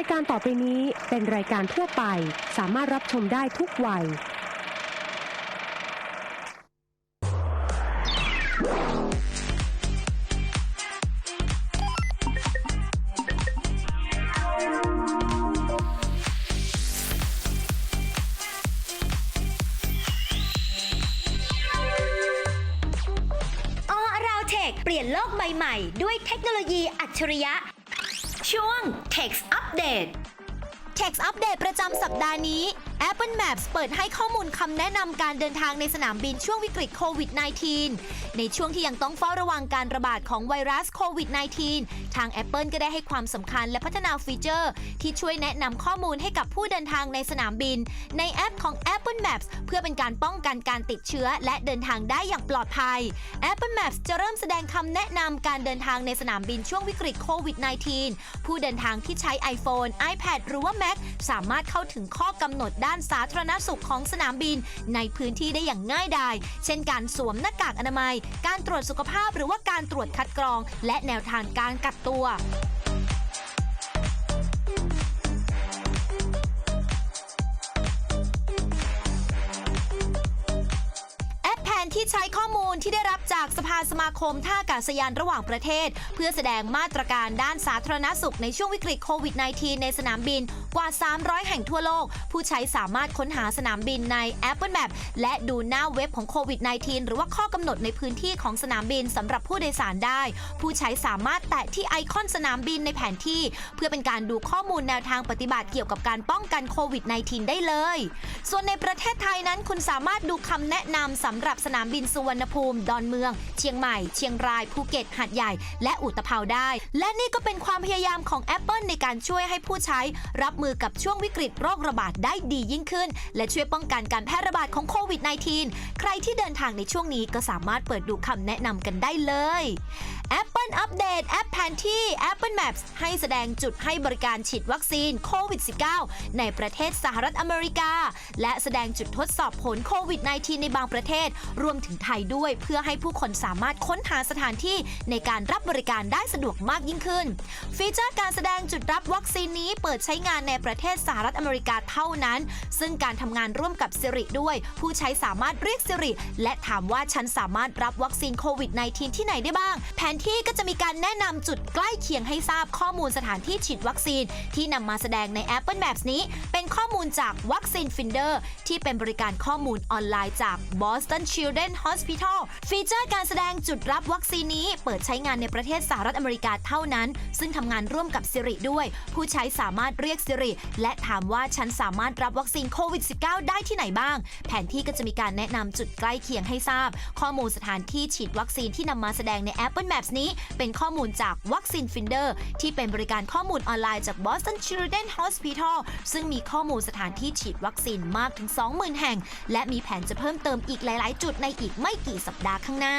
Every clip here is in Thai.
ายการต่อไปนี้เป็นรายการทั่วไป สามารถรับชมได้ทุกวัย ออราวเทคเปลี่ยนโลกใบใหม่ ด้วยเทคโนโลยีอัจฉริยะ ช่วง Text อัปเดต Tech อัปเดตประจำสัปดาห์นี้ Apple Maps เปิดให้ข้อมูลคำแนะนำการเดินทางในสนามบินช่วงวิกฤตโควิด -19 ในช่วงที่ยังต้องเฝ้าระวังการระบาดของไวรัสโควิด -19 ทาง Apple ก็ได้ให้ความสำคัญและพัฒนาฟีเจอร์ ที่ช่วยแนะนำข้อมูลให้กับผู้เดินทางในสนามบิน ในแอปของ Apple Maps เพื่อเป็นการป้องกันการติดเชื้อ และเดินทางได้อย่างปลอดภัย Apple Maps จะเริ่มแสดงคำแนะนำการเดินทางในสนามบินช่วงวิกฤตโควิด -19 ผู้เดินทางที่ใช้ iPhone, iPad หรือว่า Mac สามารถเข้าถึงข้อกำหนดได้านสาธารณสุขของสนามบิน ในพื้นที่ได้อย่างง่ายดาย เช่นการสวมหน้ากากอนามัย การตรวจสุขภาพหรือว่าการตรวจคัดกรอง และแนวทางการกักตัว ที่ใช้ข้อมูลที่ได้รับจากสภาสมาคมท่าอากาศยานระหว่างประเทศ เพื่อแสดงมาตรการด้านสาธารณสุขในช่วงวิกฤตโควิด -19 ในสนามบินกว่า 300 แห่งทั่วโลก ผู้ใช้สามารถค้นหาสนามบินใน Apple Map และดูหน้าเว็บของโควิด -19 หรือว่าข้อกำหนดในพื้นที่ของสนามบินสำหรับผู้โดยสารได้ ผู้ใช้สามารถแตะที่ไอคอนสนามบินในแผนที่ เพื่อเป็นการดูข้อมูลแนวทางปฏิบัติเกี่ยวกับการป้องกันโควิด -19 ได้เลย ส่วนในประเทศไทยนั้นคุณสามารถดูคำแนะนำสำหรับสนามบินสุวรรณภูมิ ดอนเมือง เชียงใหม่ เชียงราย ภูเก็ต หาดใหญ่ และอุตภาได้ และนี่ก็เป็นความพยายามของ Apple ในการช่วยให้ผู้ใช้ รับมือกับช่วงวิกฤตโรคระบาดได้ดียิ่งขึ้น และช่วยป้องกันการแพร่ระบาดของโควิด -19 ใครที่เดินทางในช่วงนี้ก็สามารถเปิดดูคำแนะนำกันได้เลย Apple อัปเดตแอปแผนที่ Apple Maps ให้แสดงจุดให้บริการฉีดวัคซีนโควิด -19 ในประเทศสหรัฐอเมริกา และแสดงจุดทดสอบผลโควิด -19 ในบางประเทศรวมถึงไทยด้วย เพื่อให้ผู้คนสามารถค้นหาสถานที่ในการรับบริการได้สะดวกมากยิ่งขึ้น ฟีเจอร์การแสดงจุดรับวัคซีนนี้เปิดใช้งานในประเทศสหรัฐอเมริกาเท่านั้น ซึ่งการทำงานร่วมกับ Siri ด้วย ผู้ใช้สามารถเรียก Siri และถามว่าฉันสามารถรับวัคซีนโควิด -19 ที่ไหนได้บ้าง แผนที่ก็จะมีการแนะนำจุดใกล้เคียงให้ทราบข้อมูลสถานที่ฉีดวัคซีน ที่นำมาแสดงใน Apple Maps นี้ เป็นข้อมูลจากวัคซีน Finder ที่เป็นบริการข้อมูลออนไลน์จาก Boston Children Children Hospital ฟีเจอร์การแสดงจุดรับวัคซีนนี้ เปิดใช้งานในประเทศสหรัฐอเมริกาเท่านั้น ซึ่งทำงานร่วมกับ Siri ด้วย ผู้ใช้สามารถเรียก Siri และถามว่าฉันสามารถรับวัคซีนโควิด -19 ได้ที่ไหนบ้าง แผนที่ก็จะมีการแนะนำจุดใกล้เคียงให้ทราบ ข้อมูลสถานที่ฉีดวัคซีนที่นำมาแสดงใน Apple Maps นี้ เป็นข้อมูลจากวัคซีน Finder ที่เป็นบริการข้อมูลออนไลน์จาก Boston Children Hospital ซึ่งมีข้อมูลสถานที่ฉีดวัคซีนมากถึง 20,000 แห่ง และมีแผนจะเพิ่มเติมอีกหลาย ๆ จุดในอีกไม่กี่สัปดาห์ข้างหน้า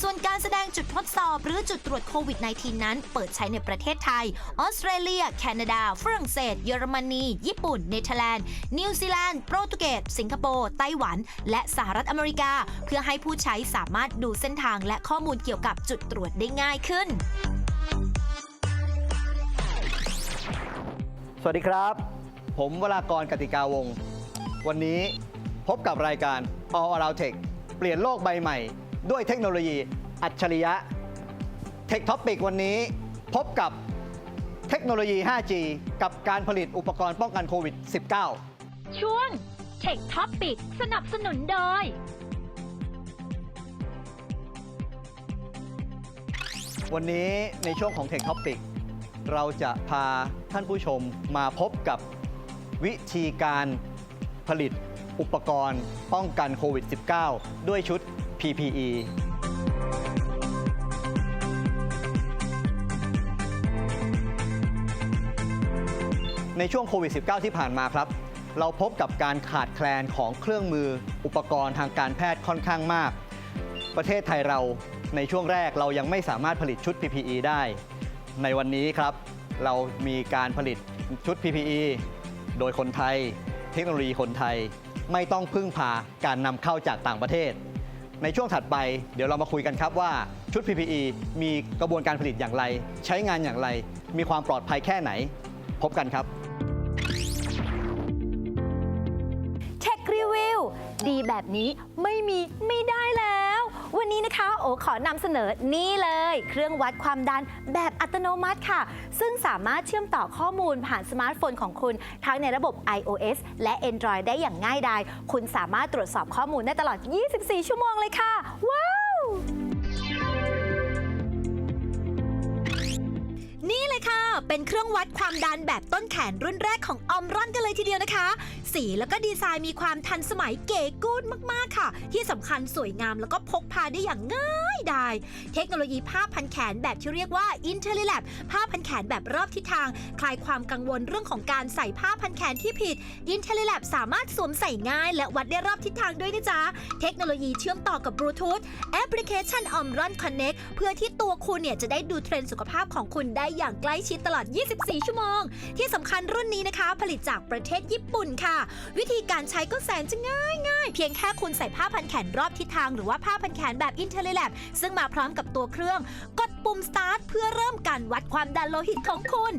ส่วนการแสดงจุดทดสอบหรือจุดตรวจโควิด -19 นั้น เปิดใช้ในประเทศไทย ออสเตรเลีย แคนาดา ฝรั่งเศส เยอรมนี ญี่ปุ่น เนเธอร์แลนด์ นิวซีแลนด์ โปรตุเกส สิงคโปร์ ไต้หวัน และสหรัฐอเมริกา เพื่อให้ผู้ใช้สามารถดูเส้นทางและข้อมูลเกี่ยวกับจุดตรวจได้ง่ายขึ้น สวัสดีครับ ผมวรากรกติกาวงศ์วันนี้พบกับรายการ All Around Tech เปลี่ยนโลกใบใหม่ ด้วยเทคโนโลยีอัจฉริยะ Tech Topic วันนี้พบกับเทคโนโลยี 5G กับการผลิตอุปกรณ์ป้องกันโควิด -19 ช่วง Tech Topic สนับสนุนโดย วันนี้ในช่วงของ Tech Topic เราจะพาท่านผู้ชมมาพบกับวิธีการผลิต อุปกรณ์ป้องกันโควิด -19 ด้วยชุด PPE ในช่วงโควิด -19 ที่ผ่านมาครับ เราพบกับการขาดแคลนของเครื่องมืออุปกรณ์ทางการแพทย์ค่อนข้างมาก ประเทศไทยเราในช่วงแรกเรายังไม่สามารถผลิตชุด PPE ได้ ในวันนี้ครับ เรามีการผลิตชุด PPE โดยคนไทย เทคโนโลยีคนไทย ไม่ต้องพึ่งพาการนำเข้าจากต่างประเทศ ในช่วงถัดไปเดี๋ยวเรามาคุยกันครับว่าชุด PPE มีกระบวนการผลิตอย่างไร ใช้งานอย่างไร มีความปลอดภัยแค่ไหน พบกันครับ เช็ครีวิว ดีแบบนี้ไม่มีไม่ได้แล้ว วันนี้นะคะโอขอนำเสนอนี่เลย เครื่องวัดความดันแบบอัตโนมัติค่ะ ซึ่งสามารถเชื่อมต่อข้อมูลผ่านสมาร์ทโฟนของคุณ ทั้งในระบบ iOS และ Android ได้อย่างง่ายดาย คุณสามารถตรวจสอบข้อมูลได้ตลอด 24 ชั่วโมงเลยค่ะ ว้าว นี่เลยค่ะ เป็นเครื่องวัดความดันแบบต้นแขนรุ่นแรกของออมรอนกันเลยทีเดียวนะคะสีแล้วก็ดีไซน์มีความทันสมัยเก๋กูดมากๆค่ะ ที่สำคัญสวยงามแล้วก็พกพาได้อย่างง่ายดายเทคโนโลยีผ้าพันแขนแบบที่เรียกว่า i n t e l l i l a b ผ้าพันแขนแบบรอบทิศทาง คลายความกังวลเรื่องของการใส่ผ้าพันแขนที่ผิด i n t e l l i l a b สามารถสวมใส่ง่าย และวัดได้รอบทิศทางด้วยนะจ๊ะเทคโนโลยีเชื่อมต่อกับบลูทูธแอปพลิเคชัน Omron Connect เพื่อที่ตัวคุณเนี่ยจะได้ดูเทรนด์สุขภาพของคุณได้อย่างใกล้ชิดตลอด 24 ชั่วโมง ที่สำคัญรุ่นนี้นะคะ ผลิตจากประเทศญี่ปุ่นค่ะวิธีการใช้ก็แสนจะง่ายง่ายเพียงแค่คุณใส่ผ้าพันแขนรอบทิศทางหรือว่าผ้าพันแขนแบบ i n t e l l i l a b ซึ่งมาพร้อมกับตัวเครื่อง กดปุ่ม start เพื่อเริ่มการวัดความดันโลหิตของคุณ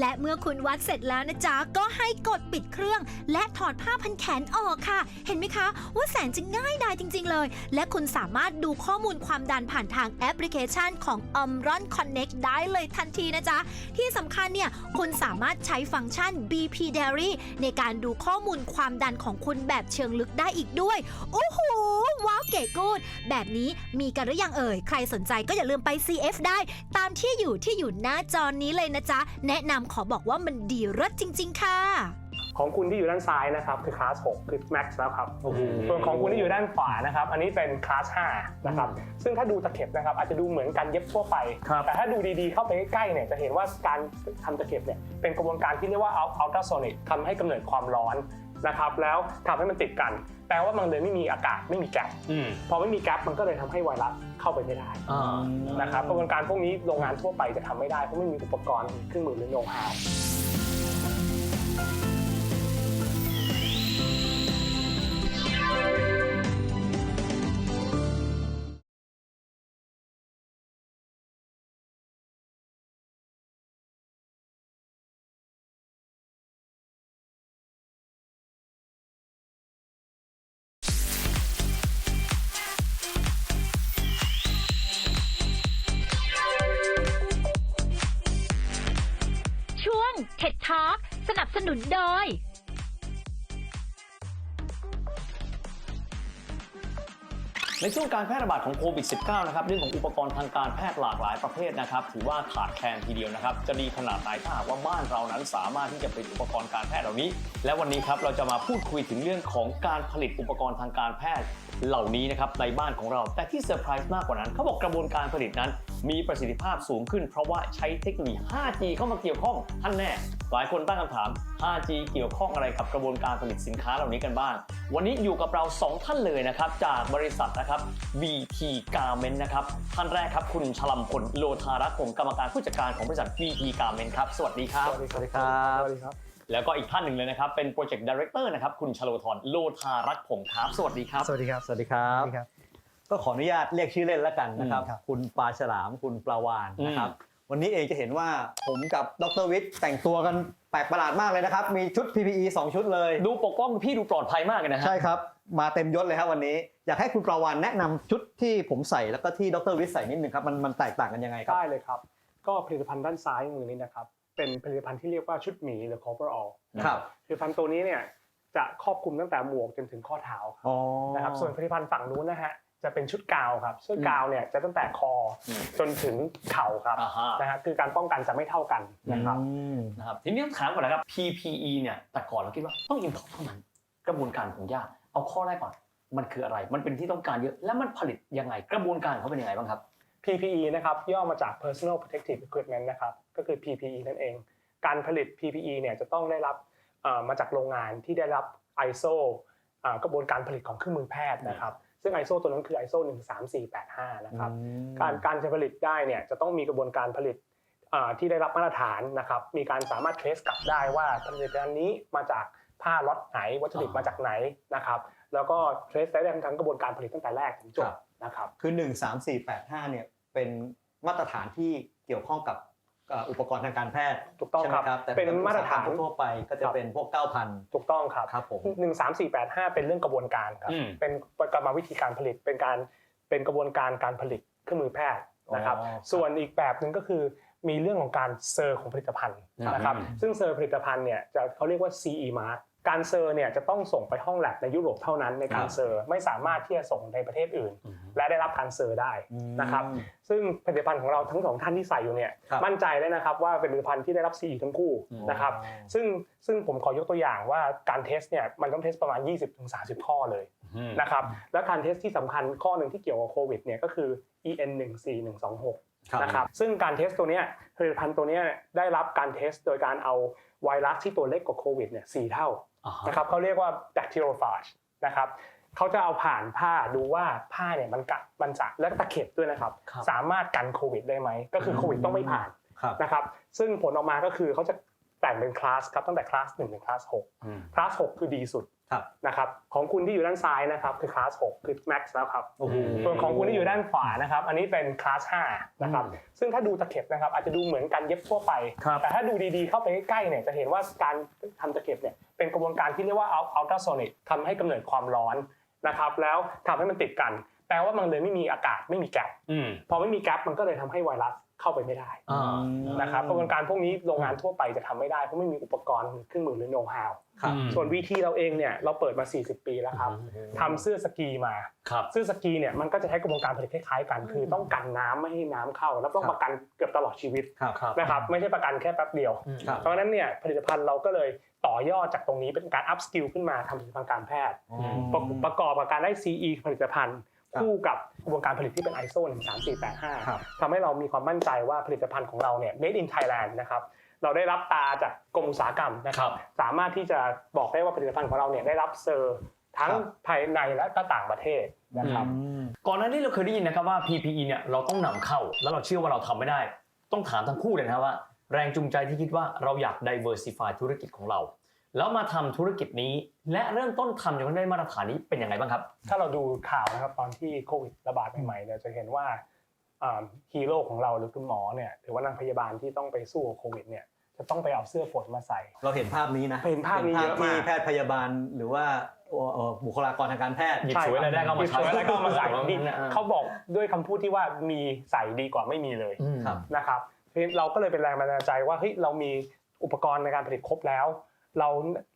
และเมื่อคุณวัดเสร็จแล้วนะจ๊ะ ก็ให้กดปิดเครื่อง และถอดผ้าพันแขนออกค่ะ เห็นไหมคะ ว่าแสนจะง่ายดายจริง ๆ เลย และคุณสามารถดูข้อมูลความดันผ่านทางแอปพลิเคชันของ Omron Connect ได้เลยทันทีนะจ๊ะ ที่สำคัญเนี่ยคุณสามารถใช้ฟังก์ชัน BP Diary ในการดูข้อมูลความดันของคุณแบบเชิงลึกได้อีกด้วย โอ้โห ว้าวเก๋กูด แบบนี้มีกันหรือยังเอ่ย ใครสนใจก็อย่าลืมไป CF ได้ ตามที่อยู่ที่อยู่หน้าจอนี้เลยนะจ๊ะ แนะนำขอบอกว่ามันดีรสจริง ๆ ค่ะ ของคุณที่อยู่ด้านซ้ายนะครับคือคลาส6คือ Max แล้วครับส่วนของคุณที่อยู่ด้านขวานะครับอันนี้เป็นคลาส5นะครับซึ่งถ้าดูตะเข็บนะครับอาจจะดูเหมือนการเย็บทั่วไป แต่ถ้าดูดีๆเข้าไปใกล้ๆเนี่ยจะเห็นว่าการทำตะเข็บเนี่ยเป็นกระบวนการที่เรียกว่า ultrasonic ทำให้กำเนิดความร้อนนะครับแล้วทำให้มันติดกัน แปลว่ามันเลยไม่มีอากาศไม่มีแก๊สอืมพอไม่มีแก๊สมันก็เลยทำให้ไวรัสเข้าไปไม่ได้อ่านะครับกระบวนการพวกนี้โรงงานทั่วไปจะทำไม่ได้เพราะไม่มีอุปกรณ์เครื่องมือหรือโน้ตฮาว Talk สนับสนุนโดย ในช่วงการแพร่ระบาดของโควิด -19 นะครับเรื่องของอุปกรณ์ทางการแพทย์หลากหลายประเภทนะครับถือว่าขาดแคลนทีเดียวนะครับจะดีขนาดไหนถ้าหากว่าบ้านเรานั้นสามารถที่จะผลิตอุปกรณ์การแพทย์เหล่านี้ และวันนี้ครับเราจะมาพูดคุยถึงเรื่องของการผลิตอุปกรณ์ทางการแพทย์เหล่านี้นะครับในบ้านของเรา แต่ที่เซอร์ไพรส์มากกว่านั้นเขาบอกกระบวนการผลิตนั้น มีประสิทธิภาพสูงขึ้น เพราะว่าใช้เทคโนโลยี 5G เข้ามาเกี่ยวข้องท่านแน่ หลายคนตั้งคำถาม 5G เกี่ยวข้องอะไรกับกระบวนการผลิตสินค้าเหล่านี้กันบ้าง วันนี้อยู่กับเรา 2 ท่านเลยนะครับ จากบริษัทนะครับ VT Garment นะครับ ท่านแรกครับคุณชลัมพลโลธารักษ์ผมกรรมการผู้จัดการของบริษัท VT Garment ครับ สวัสดีครับ สวัสดีครับสวัสดีครับสวัสดีครับแล้วก็อีกท่านหนึ่งเลยนะครับ เป็น Project Director นะครับ คุณชโลธรโลธารักษ์ผมครับ สวัสดีครับ สวัสดีครับ สวัสดีครับ ก็ขออนุญาตเรียกชื่อเล่นแล้วกันนะครับอืมครับคุณปลาฉลาม คุณปลาวานนะครับอื วันนี้เองจะเห็นว่าผมกับดรวิทย์แต่งตัวกันแปลกประหลาดมากเลยนะครับ มีชุด PPE 2 ชุดเลย ดูปกป้องพี่ดูปลอดภัยมากเลยนะฮะใช่ครับ มาเต็มยศเลยครับวันนี้ อยากให้คุณปลาวานแนะนำชุดที่ผมใส่แล้วก็ที่ดรวิทย์ใส่นิดนึงครับมันมันแตกต่างกันยังไงครับ ได้เลยครับ ก็ผลิตภัณฑ์ด้านซ้ายมือนี้นะครับ เป็นผลิตภัณฑ์ที่เรียกว่าชุดหมีหรือ coverall ครับผลิตภัณฑ์ตัวนี้เนี่ยจะครอบคลุมตั้งแต่หมวกจนถึงข้อเท้าครับอ๋อนะครับ ส่วนผลิตภัณฑ์ฝั่งนู้นนะฮะ จะเป็นชุดกาวครับชุดกาวเนี่ยจะตั้งแต่คออมจนถึงเข่าครับอ่าฮะนะฮะคือการป้องกันจะไม่เท่ากันนะครับอืมนะครับทีนี้ต้องถามก่อนนะครับ PPE เนี่ยแต่ก่อนเราคิดว่าต้อง import เท่านั้นกระบวนการคงยากเอาข้อแรกก่อนมันคืออะไร มันเป็นที่ต้องการเยอะแล้วมันผลิตยังไงกระบวนการเขาเป็นยังไงบ้างครับ PPE นะครับย่อมาจาก Personal Protective Equipment นะครับก็คือ PPE นั่นเอง การผลิต PPE เนี่ยจะต้องได้รับเอ่อมาจากโรงงานที่ได้รับ ISO อ่ากระบวนการผลิตของเครื่องมือแพทย์นะครับ ซึ่ง ISO ตัวนั้นคือ ISO 13485 นะครับ การการจะผลิตได้เนี่ยจะต้องมีกระบวนการผลิตอ่าที่ได้รับมาตรฐานนะครับ มีการสามารถ trace กลับได้ว่าผลิตภัณฑ์นี้มาจากผ้าล็อตไหน วัตถุดิบมาจากไหนนะครับ แล้วก็ trace ได้ทั้งกระบวนการผลิตตั้งแต่แรกถึงจครับบนะครับ คือ 1 3 4 8 5 เนี่ยเป็นมาตรฐานที่เกี่ยวข้องกับเอ่ออุปกรณ์ทางการแพทย์ถูกต้องใช่ไหมครับแต่เป็นมาตรฐานอุตสหกรรทั่วไปก็จะเป็นพวก 9,000 ถูกต้องครับครับผมหนึ่งสามสี่แปดห้าเป็นเรื่องกระบวนการครับอืมเป็นกรรมวิธีการผลิต เป็นการเป็นกระบวนการการผลิตเครื่องมือแพทย์นะครับอ๋อครับส่วนอีกแบบหนึ่งก็คือมีเรื่องของการเซอร์ของผลิตภัณฑ์นะครับอืมซึ่งเซอร์ผลิตภัณฑ์เนี่ยจะเขาเรียกว่า CE mark การเซอร์เนี่ยจะต้องส่งไปห้องแลบในยุโรปเท่านั้นในการเซอร์ไม่สามารถที่จะส่งในประเทศอื่น และได้รับการเซอร์ได้นะครับซึ่งผลิตภัณฑ์ของเราทั้งสองท่านที่ใส่อยู่เนี่ยครับมั่นใจเลยนะครับว่าเป็นผลิตภัณฑ์ที่ได้รับ CE ทั้งคู่นะครับซึ่งซึ่งผมขอยกตัวอย่างว่าการเทสเนี่ยมันต้องเทสประมาณ 20-30 ข้อเลยอืมนะครับและการเทสที่สำคัญข้อหนึ่งที่เกี่ยวกับโควิดเนี่ยก็คือ EN 1 4 1 2 6นะครับซึ่งการเทสตัวเนี้ยผลิตภัณฑ์ตัวเนี้ยได้รับการเทสโดยการเอาไวรัสที่ตัวเล็กกว่าโควิดเนี่ยสี่เท่าอ่าฮะ นะครับเขาเรียกว่า bacteriophage นะครับเขาจะเอาผ่านผ้าดูว่าผ้าเนี่ยมันกัดมันจะและตะเข็บด้วยนะครับครับสามารถกันโควิดได้ไหมก็คือโควิดต้องไม่ผ่านครับนะครับซึ่งผลออกมาก็คือเขาจะแบ่งเป็นคลาสครับตั้งแต่คลาส1ถึงคลาสอืม6คลาส6คือดีสุดครับ นะครับของคุณที่อยู่ด้านซ้ายนะครับคือคลาส6คือ max แล้วครับโอ้โหส่วนของคุณที่อยู่ด้านขวานะครับอันนี้เป็นคลาส5นะครับอืมซึ่งถ้าดูตะเข็บนะครับอาจจะดูเหมือนการเย็บทั่วไปครับแต่ถ้าดูดีๆเข้าไปใกล้ๆเนี่ยจะเห็นว่าการทำตะเข็บเนี่ยเป็นกระบวนการที่เรียกว่า ultrasonic ทำให้กำเนิดความร้อนนะครับแล้วทำให้มันติดกัน แปลว่ามันเลยไม่มีอากาศไม่มีแก๊ปอืมพอไม่มีแก๊ปมันก็เลยทำให้ไวรัสเข้าไปไม่ได้อ่านะครับกระบวนการพวกนี้โรงงานทั่วไปจะทำไม่ได้เพราะไม่มีอุปกรณ์เครื่องมือหรือโน้ตฮาวครับอืม ส่วนวีทีเราเองเนี่ยเราเปิดมา 40 ปีแล้วครับทำเสื้อสกีมาครับเสื้อสกีเนี่ยมันก็จะใช้กระบวนการผลิตคล้ายๆกัน คือต้องกันน้ำไม่ให้น้ำเข้า แล้วต้องครับประกันเกือบตลอดชีวิตครับครับนะครับไม่ใช่ประกันแค่แป๊บเดียวครับเพราะฉะนั้นเนี่ยผลิตภัณฑ์เราก็เลยต่อยอดจากตรงนี้เป็นการอัพสกิลขึ้นมาทำผลิตภัณฑ์การแพทย์ ประประกอบกับการได้ CE ผลิตภัณฑ์ครับคู่กับกระบวนการผลิตที่เป็น ISO ครับ13485ทำให้เรามีความมั่นใจว่าผลิตภัณฑ์ของเราเนี่ย made in Thailand นะครับ เราได้รับตาจากกรมอุตสาหกรรมนะครับ สามารถที่จะบอกได้ว่าผลิตภัณฑ์ของเราเนี่ยได้รับเซอร์ทั้งครับภายในและก็ต่างประเทศนะครับก่อนหน้านี้เราเคยได้ยินนะครับว่า PPE เนี่ยเราต้องนำเข้าแล้วเราเชื่อว่าเราทำไม่ได้ ต้องถามทั้งคู่เลยนะครับว่า แรงจูงใจที่คิดว่าเราอยาก diversify ธุรกิจของเรา แล้วมาทำธุรกิจนี้ และเริ่มต้นทำจนได้มาตรฐานนี้เป็นยังไงบ้างครับ ถ้าเราดูข่าวนะครับตอนที่โควิดระบาดใหม่ๆเนี่ยจะเห็นว่า ฮีโร่ของเราหรือคุณหมอเนี่ยหรือว่านางพยาบาลที่ต้องไปสู้กับโควิดเนี่ยจะต้องไปเอาเสื้อฝนมาใส่ เราเห็นภาพนี้นะเห็นภาพนี้เยอะมากที่แพทย์พยาบาลหรือว่าเอ่อเอ่อบุคลากรทางการแพทย์หยิบฉวยอะไรได้ก็เอามาหยิบฉวยอะไรก็เอามาใส่ใช้ดีเขาบอกด้วยคำพูดที่ว่ามีใส่ดีกว่าไม่มีเลยอืมครับนะครับเพราะฉะนั้นเราก็เลยเป็นแรงบันดาลใจว่าเฮ้ยเรามีอุปกรณ์ในการผลิตครบแล้ว เรา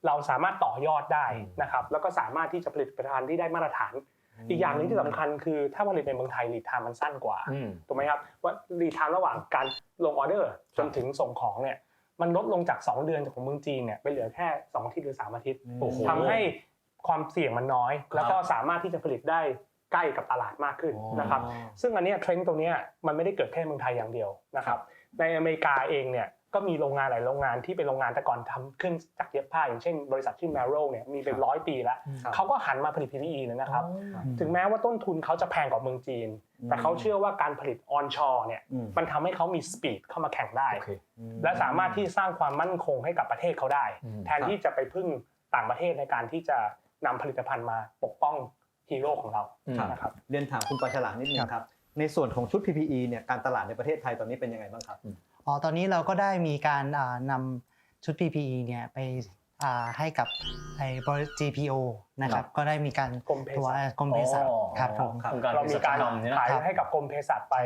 เราสามารถต่อยอดได้นะครับแล้วก็สามารถที่จะผลิตผลิตภัณฑ์ที่ได้มาตรฐาน อีกอย่างหนึงที่สำคัญคือถ้าผลิตในเมืองไทยลีดไทม์มันสั้นกว่าอืมถูกไหมครับว่าลีดไทม์ระหว่างการลงออเดอร์จนถึงส่งของเนี่ยมันลดลงจาก 2 เดือนจากของเมืองจีนเนี่ยไปเหลือแค่2อาทิตย์หรือ 3 อาทิตย์โอ้โหทำให้ความเสี่ยงมันน้อย แล้วก็สามารถที่จะผลิตได้ใกล้กับตลาดมากขึ้นนะครับซึ่งอันเนี้ยเทรนด์ตรงเนี้ยมันไม่ได้เกิดแค่เมืองไทยอย่างเดียวนะครับในอเมริกาเองเนี่ย ก็มีโรงงานหลายโรงงานที่เป็นโรงงานแต่ก่อนทำเครื่องจักรเย็บผ้าอย่างเช่นบริษัทชื่อ Merrill เนี่ยมีเป็นร้อยปีแล้วครับเขาก็หันมาผลิต PPE เลยนะครับ ถึงแม้ว่าต้นทุนเขาจะแพงกว่าเมืองจีน แต่เขาเชื่อว่าการผลิตออนชอร์เนี่ยอืมมันทำให้เขามีสปีดเข้ามาแข่งได้โอเคและสามารถที่สร้างความมั่นคงให้กับประเทศเขาได้อืมแทนที่จะไปพึ่งต่างประเทศในการที่จะนำผลิตภัณฑ์มาปกป้องฮีโร่ของเราครับนะครับเรียนถามคุณปาฉลาดนิดนึงครับในส่วนของชุด PPE เนี่ยการตลาดในประเทศไทยตอนนี้เป็นยังไงบ้างครับ อ๋อตอนนี้เราก็ได้มีการอ่านำชุด PPE เนี่ยไปอ่าให้กับไอ้บริษัท GPO นะครับก็ได้มีการกรมเภสัชตัวกรมเภสัชอ๋อครับผมครับโครงการเรามีการเภสัชกรรมเนี่ยนะขายครับให้กับกรมเภสัชไป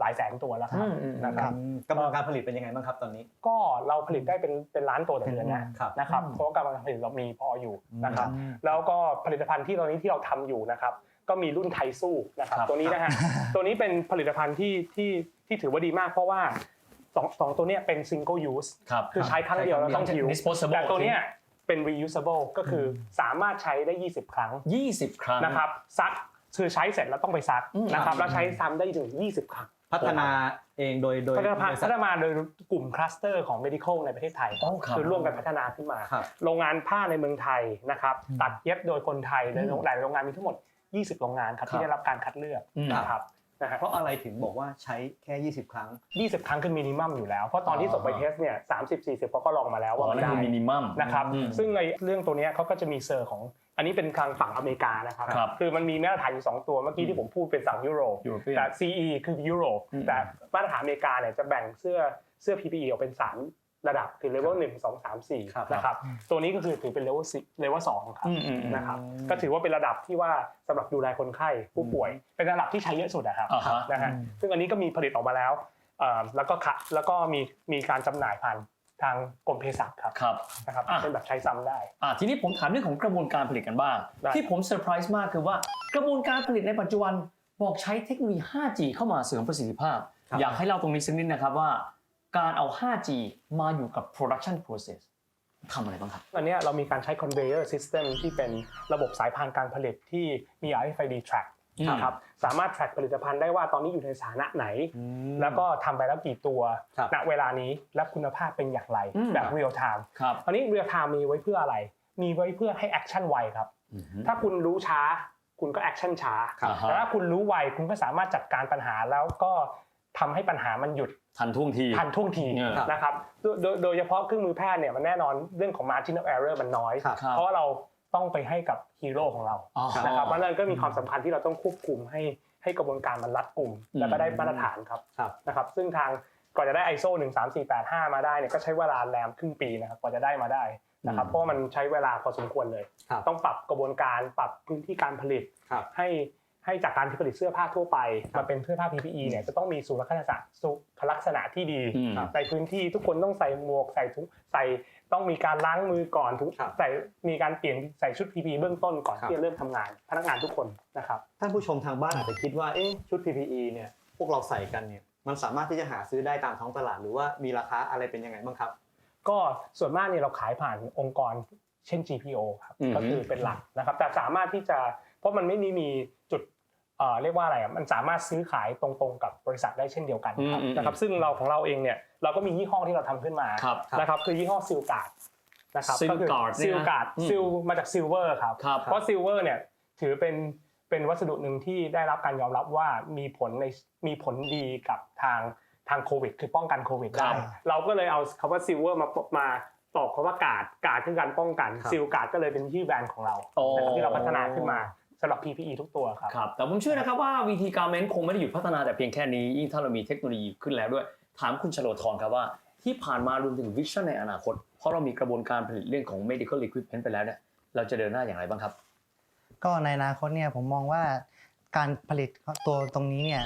หลายแสนตัวแล้วครับอืมอืมนะครับกำลังการผลิตเป็นยังไงบ้างครับตอนนี้ ก็เราผลิตได้เป็นเป็นล้านตัวต่อเดือนนะครับนะครับเพราะว่ากำลังการผลิตเรามีพออยู่นะครับอืมแล้วก็ผลิตภัณฑ์ที่ตอนนี้ที่เราทำอยู่นะครับก็มีรุ่นไทยสู้นะครับครับตัวนี้นะฮะตัวนี้เป็นผลิตภัณฑ์ที่ที่ที่ถือว่าดีมากเพราะว่า สองสองตัวเนี้ยเป็น single use ครับคือใช้ครั้งเดียวแล้วต้องทิ้ว disposable แต่ตัวเนี้ยเป็น reusable ก็คือสามารถใช้ได้ 20 ครั้ง 20 ครั้งนะครับซักคือใช้เสร็จแล้วต้องไปซักอืมนะครับแล้วใช้ซ้ำได้ถึง 20 ครั้งพัฒนาเองโดยโดยพัฒนาบริษัพัทฒนาโดยกลุ่มคลัสเตอร์ของ medical ในประเทศไทยอ๋อครับคือร่วมกันพัฒนาขึ้นมาครับโรงงานผ้าในเมืองไทยนะครับตัดเย็บโดยคนไทยในหลายโรงงานมีทั้งหมด 20 โรงงานครับครับที่ได้รับการคัดเลือกอืมนะครับ นะฮะเพราะอะไรถึงบอกว่าใช้แค่ 20 ครั้ง 20 ครั้งคือมินิมัมอยู่แล้ว เพราะตอนที่ส่งไปเทสเนี่ย30 40เขาก็ลองมาแล้วอ๋อว่ามันนั่นได้คือมินิมัม นะครับอืมซึ่งในเรื่องตัวเนี้ยเขาก็จะมีเซอร์ของ อันนี้เป็นทางฝั่งอเมริกานะครับครับคือมันมีมาตรฐานอยู่สองตัวเมื่อกี้ที่ผมพูดเป็นฝั่งยุโรป European แต่ CE คือยุโรปอืม แต่มาตรฐานอเมริกาเนี่ยจะแบ่งเสื้อเสื้อ PPE ออกเป็น3 ระดับคือ level 1 2 3ครับ4นะครับตัวนี้ก็คือถือเป็น level 10 level 2ครับอืมอืมอืมนะครับก็ถือว่าเป็นระดับที่ว่าสำหรับดูแลคนไข้ผู้ป่วย เป็นระดับที่ใช้เยอะสุดนะครับอ่าฮะนะฮะซึ่งอันนี้ก็มีผลิตออกมาแล้วเอ่อแล้วก็ขะแล้วก็มีมีการจำหน่ายผ่านทางกรมเภสัชครับครับนะครับอะเป็นแบบใช้ซ้ำได้อะทีนี้ผมถามเรื่องของกระบวนการผลิตกันบ้างได้ที่ผมเซอร์ไพรส์มากคือว่ากระบวนการผลิตในปัจจุบันบอกใช้เทคโนโลยี 5G เข้ามาเสริมประสิทธิภาพครับอยากให้เล่าตรงนี้สักนิดนะครับว่า การเอา 5G มาอยู่กับ production process ทำอะไรบ้างครับ อันเนี้ยเรามีการใช้ conveyor system ที่เป็นระบบสายพานการผลิตที่มี RFID track อืมนะครับสามารถ track ผลิตภัณฑ์ได้ว่าตอนนี้อยู่ในสถานะไหน แล้วก็ทำไปแล้วกี่ตัวครับณเวลานี้และคุณภาพเป็นอย่างไรอืมแบบ real time ครับอันนี้ real time มีไว้เพื่ออะไร มีไว้เพื่อให้ action ไวครับอือฮึถ้าคุณรู้ช้าคุณก็ action ช้าครับแต่ถ้าคุณรู้ไวคุณก็สามารถจัดการปัญหาแล้วก็ทำให้ปัญหามันหยุด ทันท่วงที ทันท่วงทีเนี่ยนะครับโดยโดยโดยเฉพาะเครื่องมือแพทย์เนี่ยมันแน่นอนเรื่องของ margin of error มันน้อย ครับครับเพราะว่าเราต้องไปให้กับฮีโร่ของเราอ๋อ นะครับเพราะฉะนั้นก็มีความสำคัญที่เราต้องควบคุมให้ให้กระบวนการมันรัดกุมอืมแล้วก็ได้มาตรฐานครับครับ นะครับ ซึ่งทางก่อนจะได้ ISO 13485 มาได้เนี่ยก็ใช้เวลาแรมครึ่งปีนะครับกว่าจะได้มาได้นะครับเพราะว่ามันใช้เวลาพอสมควรเลย ครับต้องปรับกระบวนการปรับพื้นที่การผลิต ครับ ให้ ให้จากการที่ผลิตเสื้อผ้าทั่วไปมาเป็นเสื้อผ้า PPE เนี่ยจะต้องมีสุขลักษณะสุขลักษณะที่ดีอืมในพื้นที่ทุกคนต้องใส่หมวกใส่ถุงใส่ต้องมีการล้างมือก่อนทุกครับใส่มีการเปลี่ยนใส่ชุด PPE เบื้องต้นก่อนครับที่จะเริ่มทำงาน พนักงานทุกคนนะครับท่านผู้ชมทางบ้านอาจจะคิดว่าเอ๊ะชุด PPE เนี่ยพวกเราใส่กันเนี่ยมันสามารถที่จะหาซื้อได้ตามท้องตลาดหรือว่ามีราคาอะไรเป็นยังไงบ้างครับ ก็ส่วนมากเนี่ยเราขายผ่านองค์กรเช่น GPO ครับอืมก็คือเป็นหลักนะครับแต่สามารถที่จะเพราะมันไม่มีมีจุด เอ่อเรียกว่าอะไรอะมันสามารถซื้อขายตรงๆกับบริษัทได้เช่นเดียวกันครับอืมอืมนะครับซึ่งเราของเราเองเนี่ยเราก็มียี่ห้อที่เราทำขึ้นมาครับนะครับคือยี่ห้อซิลการ์ดนะครับ Silgard ซิลการ์ดเนี่ยนะซิลมาจากซิลเวอร์ครับครับเพราะซิลเวอร์เนี่ยถือเป็นเป็นวัสดุหนึ่งที่ได้รับการยอมรับว่ามีผลในมีผลดีกับทางทางโควิด คือป้องกันโควิดคได้รับเราก็เลยเอาคำว่าซิลเวอร์มามาตอบคำว่ากาดกาดคือการป้องกันครับซิลการ์ดก็เลยเป็นชื่อแบรนด์ของเราโอ้นะครับที่เราพัฒนาขึ้นมา สำหรับ PPE ทุกตัวครับ ครับ แต่ผมเชื่อนะครับว่าวิธีการเม้นคงไม่ได้หยุดพัฒนาแต่เพียงแค่นี้ยิ่งถ้าเรามีเทคโนโลยีขึ้นแล้วด้วย ถามคุณชโลธรครับว่าที่ผ่านมารวมถึงวิชั่นในอนาคต เพราะเรามีกระบวนการผลิตเรื่องของ medical equipment ไปแล้วเนี่ยเราจะเดินหน้าอย่างไรบ้างครับ ก็ในอนาคตเนี่ยผมมองว่าการผลิตตัวตรงนี้เนี่ย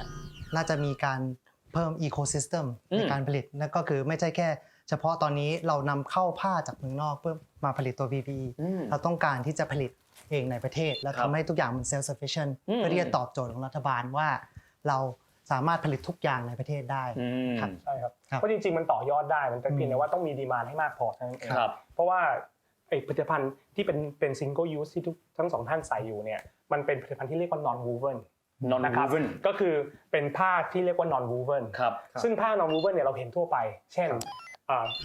น่าจะมีการเพิ่มอีโคซิสเต็มอืมในการผลิตนั่นก็คือไม่ใช่แค่ เฉพาะตอนนี้เรานำเข้าผ้าจากเมืองนอกเพื่อมาผลิตตัว PPE อืมเราต้องการที่จะผลิต เองในประเทศ แล้วครับทำให้ทุกอย่างมัน self sufficient อืมเพื่อที่จะตอบโจทย์ของรัฐบาลว่า เราสามารถผลิตทุกอย่างในประเทศได้อืมครับใช่ครับครับเพราะจริงๆมันต่อยอดได้มันแต่เพียงแต่ว่าต้องมีดีมานให้มากพอเท่านั้นเองครับเพราะว่าไอ้ผลิตภัณฑ์ที่เป็นเป็น single use ที่ทุกทั้งสองท่านใส่อยู่เนี่ยมันเป็นผลิตภัณฑ์ที่เรียกว่า non woven non นะครับ woven ก็คือเป็นผ้าที่เรียกว่า non woven ครับซึ่งผ้า non woven เนี่ยเราเห็นทั่วไป เช่นเอ่อ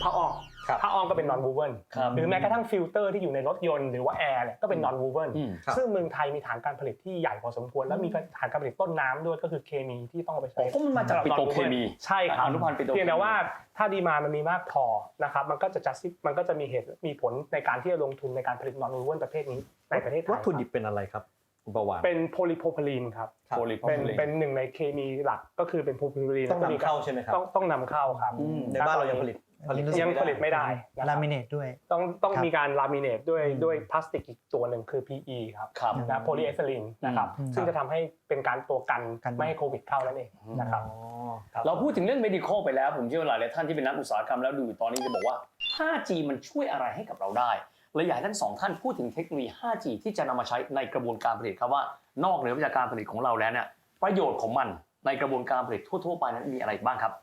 ผ้าอ้อมครับผ้าอ้อมก็เป็น non woven ครับหรือแม้กระทั่งฟิลเตอร์ที่อยู่ในรถยนต์หรือว่าแอร์เนี่ยก็เป็น non woven อืมครับ ซึ่งเมืองไทยมีฐานการผลิตที่ใหญ่พอสมควร และมีฐานการผลิตต้นน้ำด้วยก็คือเคมีที่ต้องเอาไปใช้เพราะมันมาจากปิโตรเคมี ใช่ครับอนุพันธ์ปิโตรเคมี เพียงแต่ว่าถ้าดีมามันมีมากพอนะครับมันก็จะจัดมันก็จะมีเหตุมีผลในการที่จะลงทุนในการผลิตนอนรูเวนประเภทนี้ในประเทศไทยวัตถุดิบเป็นอะไรครับคุณประวาน เป็นโพลีโพรพลีนครับครับ โพลีโพรเป็นพิลีน เป็นหนึ่งในเคมีหลักก็คือเป็นโพลีโพรพลีนต้องนำเข้าใช่ไหมครับ ต้องต้องนำเข้าครับอืมในบ้านเรายังผลิต ผลิตยังผลิตไม่ได้นะคลารับมิเนตด้วย ต้องต้องครับมีการลามิเนตด้วยอืมด้วยพลาสติกอีกตัวหนึ่งคือ PE ครับครับนะโพลีเอสลินนะครับอืมซึ่งจะทำให้เป็นการตัวกันกันไม่ให้โควิดเข้านั่นเองนะครับอ๋อครับเราพูดถึงเรื่อง medical ไปแล้ว ผมเชื่อว่าหลายๆท่านที่เป็นนักอุตสาหกรรมแล้วดูอยู่ตอนนี้จะบอกว่า 5G มันช่วยอะไรให้กับเราได้เลยอยากให้ทั้งสองท่านพูดถึงเทคโนโลยี 5G ที่จะนำมาใช้ในกระบวนการผลิตครับว่านอกเหนือจากการผลิตของเราแล้วเนี่ยประโยชน์ของมันในกระบวนการผลิตทั่ว ๆ ไปนั้นมีอะไรบ้างครับ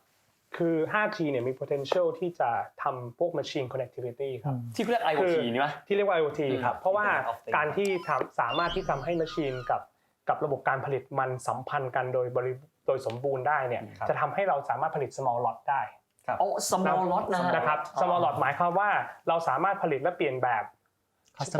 คือ 5G เนี่ยมี potential ที่จะทำพวก machine connectivity ครับที่เขาเรียก IoT นี่ไหมที่เรียกว่า IoT ครับเพราะว่า Internet of Things การที่ทำสามารถที่ทำให้ machine กับกับระบบการผลิตมันสัมพันธ์กันโดยบริโดยสมบูรณ์ได้เนี่ยครับจะทำให้เราสามารถผลิต small lot ได้โอ้ small lot นะฮะนะครับ small lot หมายความว่าเราสามารถผลิตและเปลี่ยนแบบ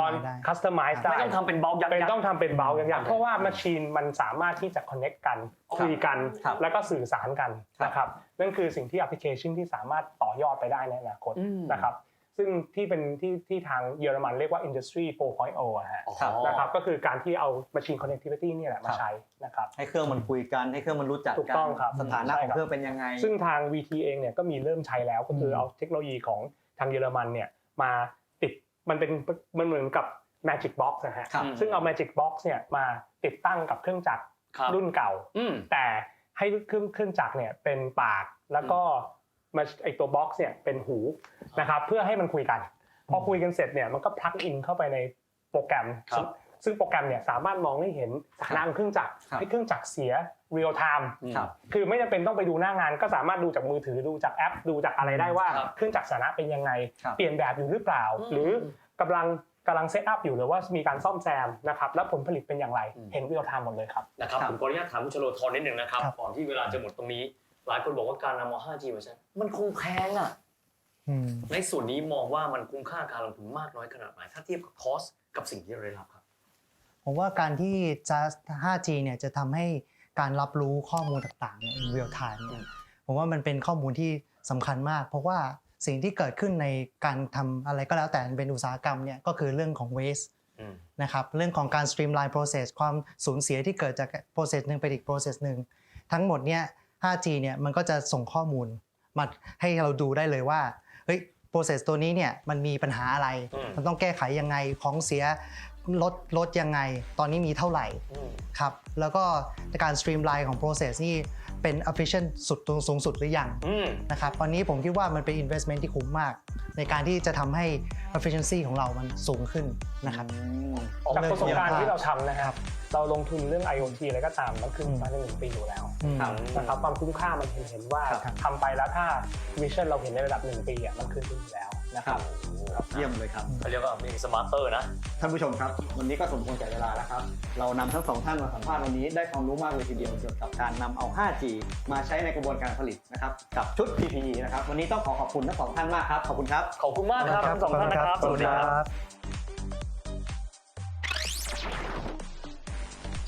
ตอน customize ได้ customize ได้ไม่ต้องทำเป็นเบลยักษ์เป็นต้องทำเป็นเบาอย่างโอเคๆเพราะว่า machine มันสามารถที่จะ connect กันครับคุยกัน ครับแล้วก็สื่อสารกันครับ นะครับนั่นคือสิ่งที่ application ที่สามารถต่อยอดไปได้ในอนาคตอืม นะครับซึ่งที่เป็นที่ที่ทางเยอรมันเรียกว่า Industry 4.0อะฮะครับนะครับก็คือการที่เอา Machine Connectivity เนี่ยแหละมาใช้นะครับ ให้เครื่องมันคุยกันให้เครื่องมันรู้จักถูกกัต้องครับสถานะใช่ของครับเครื่องเป็นยังไง ซึ่งทาง VT เองเนี่ยก็มีเริ่มใช้แล้วก็คือเอาเทคโนโลยีของทางเยอรมันเนี่ยมาติด มันเป็นมันเหมือนกับ Magic Box นะฮะครับซึ่งเอา Magic Box เนี่ยมาติดตั้งกับเครื่องจักรครับรุ่นเก่าอืมแต่ให้เครื่องเครื่องจักรเนี่ยเป็นปากแล้วก็มาไอตัวบ็อกซ์เนี่ยเป็นหูนะครับเพื่อให้มันคุยกัน พอคุยกันเสร็จเนี่ยมันก็พลักอินเข้าไปในโปรแกรมครับ ซึ่งซึ่งโปรแกรมเนี่ยสามารถมองให้เห็นสถานะของเครื่องจักรครับให้เครื่องจักรเสียเรียลไทม์ครับคือไม่จำเป็นต้องไปดูหน้างาน ก็สามารถดูจากมือถือดูจากแอป ดูจากอะไรได้ว่าครับเครื่องจักรสถานะเป็นยังไงครับเปลี่ยนแบบอยู่หรือเปล่าอืมหรือกำลังกำลังเซตอัพอยู่หรือว่ามีการซ่อมแซมนะครับแล้วผลผลิตเป็นอย่างไรอืมเห็นเรียลไทม์หมดเลยครับนะครับครับผมขออนุญาตถามคุณชโลทรนิดหนึ่งนะครับครับก่อนที่เวลาจะหมดตรงนี้ หลายคนบอกว่าการนำเอา 5G มาใช้มันคงแพงอะอืมในส่วนนี้มองว่ามันคุ้มค่าการลงทุนมากน้อยขนาดไหนถ้าเทียบกับคอสกับสิ่งที่เราได้รับครับ ผมว่าการที่จะ 5G เนี่ยจะทำให้การรับรู้ข้อมูลต่างๆเนี่ย in real time เนี่ยผมว่ามันเป็นข้อมูลที่สำคัญมาก เพราะว่าสิ่งที่เกิดขึ้นในการทำอะไรก็แล้วแต่เป็นอุตสาหกรรมเนี่ยก็คือเรื่องของ waste อืมนะครับเรื่องของการ streamline process ความสูญเสียที่เกิดจาก process หนึ่งไปอีก process หนึ่งทั้งหมดเนี่ย 5G เนี่ยมันก็จะส่งข้อมูลมาให้เราดูได้เลยว่าเฮ้ย process ตัวนี้เนี่ยมันมีปัญหาอะไรอืมมันต้องแก้ไขยังไงของเสีย ลดลดยังไง ตอนนี้มีเท่าไหร่อืมครับ แล้วก็การ streamline ของ process นี่เป็น efficient สุดสูงสุดหรือยังอืมนะครับ ตอนนี้ผมคิดว่ามันเป็น investment ที่คุ้มมาก ในการที่จะทำให้ efficiency ของเรามันสูงขึ้นนะครับจากประสบการณ์ที่เราทำนะคครัรับบเราลงทุนเรื่อง IoT อะไรก็ตามมันขึ้นมาในหนึ่งปีอยู่แล้วอืมครับนะครับความคุ้มค่ามันเห็นเห็นว่าครับทำไปแล้วถ้าวิชั่นเราเห็นในระดับหนึ่งปีอะมันขึ้นอยู่แล้ว นะครับเยี่ยมเลยครับ เขาเรียกว่าเป็นสมาร์เตอร์นะ ท่านผู้ชมครับ วันนี้ก็สมควรแก่เวลาแล้วครับ เรานำทั้งสองท่านมาสัมภาษณ์วันนี้ได้ความรู้มากเลยทีเดียวเกี่ยวกับการนำเอา 5G มาใช้ในกระบวนการผลิตนะครับกับชุด PPE นะครับ วันนี้ต้องขอขอบคุณทั้งสองท่านมากครับ ขอบคุณครับ ขอบคุณมากครับทั้งสองท่านนะครับ สวัสดีครับ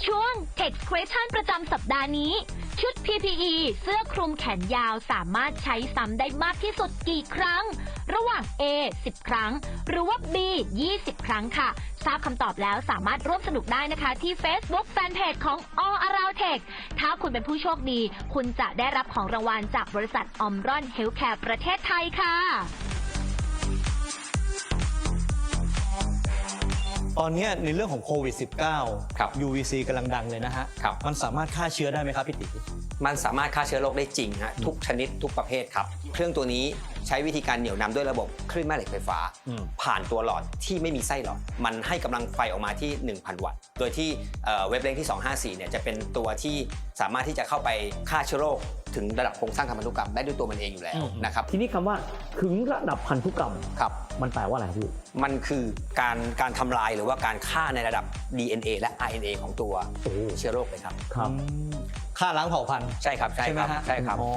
ช่วง Tech Question ประจำสัปดาห์นี้ ชุด PPE เสื้อคลุมแขนยาวสามารถใช้ซ้ำได้มากที่สุดกี่ครั้ง ระหว่าง A 10 ครั้ง หรือว่า B 20 ครั้งค่ะ ทราบคำตอบแล้วสามารถร่วมสนุกได้นะคะที่ Facebook Fanpage ของ All Around Tech ถ้าคุณเป็นผู้โชคดี คุณจะได้รับของรางวัลจากบริษัทอมรอนเฮลท์แคร์ประเทศไทยค่ะ ตอนนี้ในเรื่องของโควิด -19 ครับ UVC กำลังดังเลยนะฮะ ครับ มันสามารถฆ่าเชื้อได้ไหมครับพี่ติ มันสามารถฆ่าเชื้อโรคได้จริงฮะทุกชนิดทุกประเภทครับ เครื่องตัวนี้ ใช้วิธีการเหนี่ยวนำด้วยระบบคลื่นแม่เหล็กไฟฟ้าอืมผ่านตัวหลอดที่ไม่มีไส้หลอด มันให้กำลังไฟออกมาที่ 1,000 วัตต์ โดยที่เอ่อเว็บเลนที่ 254 เนี่ยจะเป็นตัวที่สามารถที่จะเข้าไปฆ่าเชื้อโรคถึงระดับโครงสร้างทางพันธุกรรมได้ด้วยตัวมันเองอยู่แล้วนะครับทีนี้คำว่าถึงระดับพันธุกรรมครับมันแปลว่าอะไรพี่มันคือการการทำลายหรือว่าการฆ่าในระดับ DNA และ RNA ของตัวโอ้เชื้อโรคเลยครับครับฆ่าล้างเผ่าพันธุ์ใช่ครับใช่ใช่ไหมครับฮะใช่ครับอ๋อ